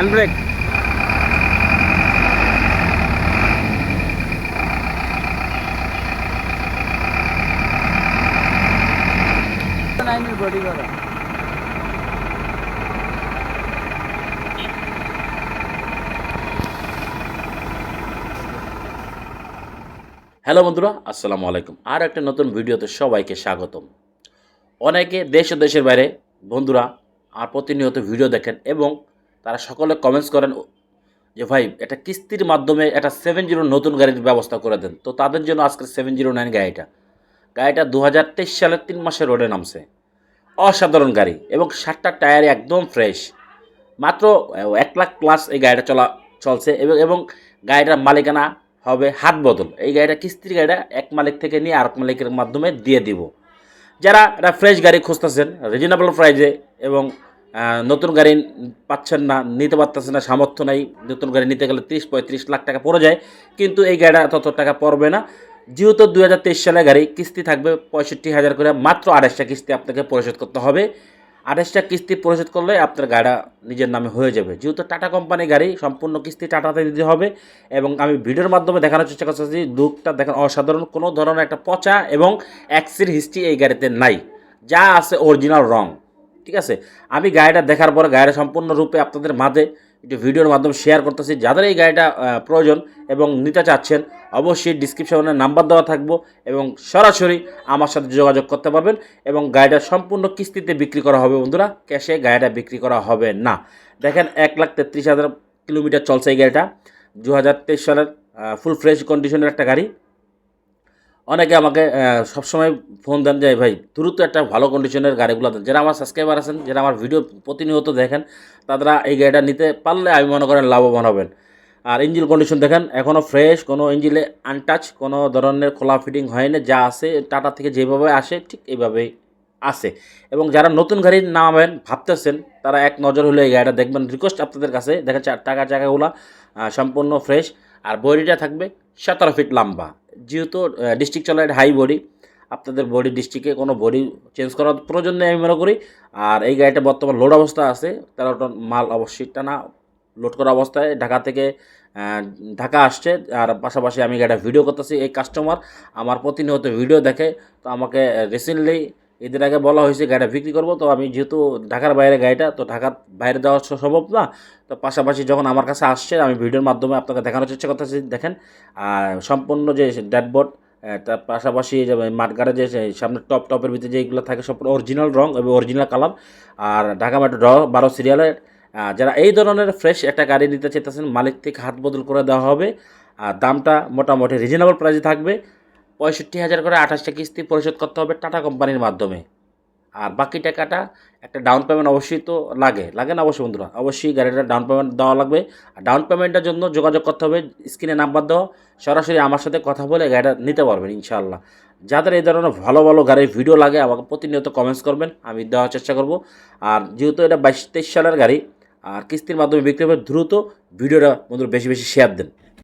Hand brake hello বন্ধুরা, আসসালামু আলাইকুম। আর একটা নতুন ভিডিওতে সবাইকে স্বাগতম। অনেকে দেশ ও দেশের বাইরে বন্ধুরা আর প্রতিনিয়ত ভিডিও দেখেন এবং তারা সকলে কমেন্টস করেন, যে ভাই, এটা কিস্তির মাধ্যমে একটা সেভেন জিরো নতুন গাড়ির ব্যবস্থা করে দেন। তো তাদের জন্য আজকে সেভেন জিরো নাইন গাড়িটা। গাড়িটা দু হাজার তেইশ সালের তিন মাসে রোডে নামছে। অসাধারণ গাড়ি এবং সাতটা টায়ার একদম ফ্রেশ মাত্র এক লাখ প্লাস এই গাড়িটা চলা, চলছে এবং এবং গাড়িটার মালিকানা হবে হাত বদল। এই গাড়িটা কিস্তির গাড়িটা এক মালিক থেকে নিয়ে আরেক মালিকের মাধ্যমে দিয়ে দিব। যারা একটা ফ্রেশ গাড়ি খুঁজতেছেন রিজনেবল প্রাইজে এবং নতুন গাড়ি পাচ্ছেন না, নিতে পারতেছেন না, সামর্থ্য নাই। নতুন গাড়ি নিতে গেলে তিরিশ, পঁয়ত্রিশ লাখ টাকা পড়ে যায়। কিন্তু এই গাড়িটা তত টাকা পড়বে না। যেহেতু দু হাজার তেইশ সালে গাড়ি কিস্তি থাকবে পঁয়ষট্টি হাজার করে, মাত্র আড়াইশটা কিস্তি আপনাকে পরিশোধ করতে হবে। আড়াইশটা কিস্তি পরিশোধ করলে আপনার গাড়িটা নিজের নামে হয়ে যাবে। যেহেতু টাটা কোম্পানি গাড়ি, সম্পূর্ণ কিস্তি টাটাতে দিতে হবে। এবং আমি ভিডিওর মাধ্যমে দেখানোর চেষ্টা করতেছি, লুকটা দেখেন অসাধারণ, কোনো ধরনের একটা পচা এবং অ্যাক্সির হিস্ট্রি এই গাড়িতে নাই। যা আছে অরিজিনাল রং। ঠিক আছে? আমি গাড়িটা দেখার পরে গাড়িটা সম্পূর্ণরূপে আপনাদের মাঝে একটু ভিডিওর মাধ্যমে শেয়ার করতেছি। যাদের এই গাড়িটা প্রয়োজন এবং নিতে চাচ্ছেন, অবশ্যই ডিসক্রিপশনে নাম্বার দেওয়া থাকব এবং সরাসরি আমার সাথে যোগাযোগ করতে পারবেন এবং গাড়িটা সম্পূর্ণ কিস্তিতে বিক্রি করা হবে বন্ধুরা। ক্যাশে গাড়িটা বিক্রি করা হবে না। দেখেন, এক লাখ তেত্রিশ হাজার কিলোমিটার চলছে এই গাড়িটা। দু হাজার তেইশ সালের ফুল ফ্রেশ কন্ডিশনের একটা গাড়ি। অনেকে আমাকে সবসময় ফোন দেন যে ভাই, দ্রুত একটা ভালো কন্ডিশনের গাড়িগুলো দেন। যারা আমার সাবস্ক্রাইবার আছেন, যারা আমার ভিডিও প্রতিনিয়ত দেখেন, তারা এই গাড়িটা নিতে পারলে আমি মনে করেন লাভবান হবেন। আর ইঞ্জিন কন্ডিশন দেখেন এখনও ফ্রেশ কোনো ইঞ্জিনে আনটাচ কোনো ধরনের খোলা ফিটিং হয়নি, যা আছে টাটা থেকে যেভাবে আসে, ঠিক এইভাবেই আছে। এবং যারা নতুন গাড়ি নামাবেন ভাবতেছেন, তারা এক নজর হলে এই গাড়িটা দেখবেন। রিকোয়েস্ট আপনাদের কাছে দেখেন টাকা জায়গাগুলো সম্পূর্ণ ফ্রেশ আর বডিটা থাকবে সতেরো ফিট লম্বা। যেহেতু ডিস্ট্রিক্ট চলে হাই বডি আপনাদের বডি ডিস্ট্রিক্টে কোনো বডি চেঞ্জ করার প্রয়োজন নেই আমি মনে করি। আর এই গাড়িটা বর্তমান লোড অবস্থা আছে, তেরো টন মাল অবশ্যই টানা লোড করা অবস্থায় ঢাকা থেকে ঢাকা আসছে। আর পাশাপাশি আমি গাড়িটা ভিডিও করতেছি, এই কাস্টমার আমার প্রতিনিয়ত ভিডিও দেখে, তো আমাকে রিসেন্টলি এদের আগে বলা হয়েছে গাড়িটা বিক্রি করব, তো আমি যেহেতু ঢাকার বাইরে গাড়িটা, তো ঢাকার বাইরে দেওয়া সম্ভব না। তো পাশাপাশি যখন আমার কাছে আসছে, আমি ভিডিওর মাধ্যমে আপনাকে দেখানোর চেষ্টা করতেছি, দেখেন। আর সম্পূর্ণ যে ড্যাশবোর্ড তার পাশাপাশি যে মাঠগাড়ে যে সামনে টপ, টপের ভিতরে যেগুলো থাকে, সব অরিজিনাল রং এবং অরিজিনাল কালার আর ঢাকা মেট্রো বারো সিরিয়ালের যারা এই ধরনের ফ্রেশ একটা গাড়ি নিতে চাইতেছেন মালিক থেকে হাত বদল করে দেওয়া হবে। আর দামটা মোটামুটি রিজনেবল প্রাইসে থাকবে। পঁয়ষট্টি হাজার করে আঠাশটা কিস্তি পরিশোধ করতে হবে টাটা কোম্পানির মাধ্যমে। আর বাকি টাকাটা একটা ডাউন পেমেন্ট অবশ্যই তো লাগে। লাগে না অবশ্যই বন্ধুরা? অবশ্যই গাড়িটা ডাউন পেমেন্ট দেওয়া লাগবে। আর ডাউন পেমেন্টের জন্য যোগাযোগ করতে হবে স্ক্রিনে নাম্বার দেওয়া সরাসরি আমার সাথে কথা বলে গাড়িটা নিতে পারবেন ইনশাআল্লাহ। যাদের এই ধরনের ভালো ভালো গাড়ির ভিডিও লাগে, আমাকে প্রতিনিয়ত কমেন্টস করবেন, আমি দেওয়ার চেষ্টা করব। আর যেহেতু এটা বাইশ তেইশ সালের গাড়ি, আর কিস্তির মাধ্যমে বিক্রি হবে, দ্রুত ভিডিওটা বন্ধুরা বেশি বেশি শেয়ার দেন।